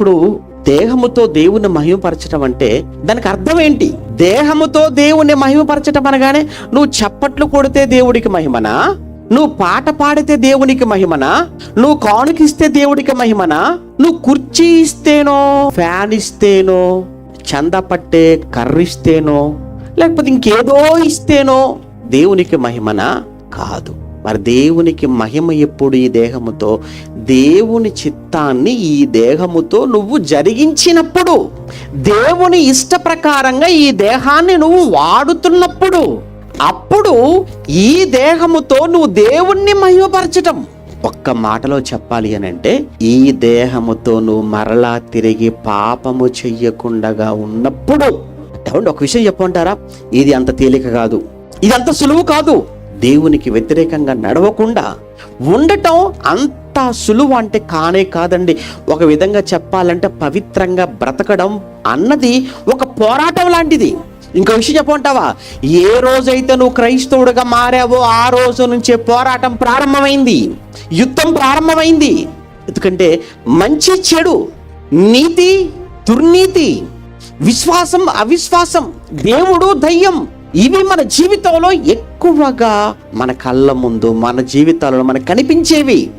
ఇప్పుడు దేహముతో దేవుని మహిమపరచడం అంటే దానికి అర్థం ఏంటి? దేహముతో దేవుని మహిమపరచడం అనగానే నువ్వు చప్పట్లు కొడితే దేవుడికి మహిమనా? నువ్వు పాట పాడితే దేవునికి మహిమనా? నువ్వు కానుకిస్తే దేవుడికి మహిమనా? నువ్వు కుర్చీ ఇస్తేనో ఫ్యాన్ ఇస్తేనో చంద పట్టే కర్రిస్తేనో లేకపోతే ఇంకేదో ఇస్తేనో దేవునికి మహిమనా? కాదు. మరి దేవునికి మహిమ ఎప్పుడు ఈ దేహముతో? దేవుని చిత్తాన్ని ఈ దేహముతో నువ్వు జరిగించినప్పుడు దేవుని ఇష్ట ప్రకారంగా ఈ దేహాన్ని నువ్వు వాడుతున్నప్పుడు అప్పుడు ఈ దేహముతో నువ్వు దేవుణ్ణి మహిమపరచటం. ఒక్క మాటలో చెప్పాలి అని అంటే ఈ దేహముతో నువ్వు మరలా తిరిగి పాపము చెయ్యకుండా ఉన్నప్పుడు ఏమండి ఒక విషయం చెప్పమంటారా? ఇది అంత తేలిక కాదు. ఇది అంత సులువు కాదు. దేవునికి వ్యతిరేకంగా నడవకుండా ఉండటం అంత సులువు అంటే కానే కాదండి. ఒక విధంగా చెప్పాలంటే పవిత్రంగా బ్రతకడం అన్నది ఒక పోరాటం లాంటిది. ఇంకో విషయం చెప్పమంటావా? ఏ రోజైతే నువ్వు క్రైస్తవుడిగా మారావో ఆ రోజు నుంచే పోరాటం ప్రారంభమైంది. యుద్ధం ప్రారంభమైంది. ఎందుకంటే మంచి చెడు నీతి దుర్నీతి విశ్వాసం అవిశ్వాసం దేవుడు దయ్యం ఇవి మన జీవితంలో ఎక్కువగా మన కళ్ళ ముందు మన జీవితాలలో మనకు కనిపించేవి.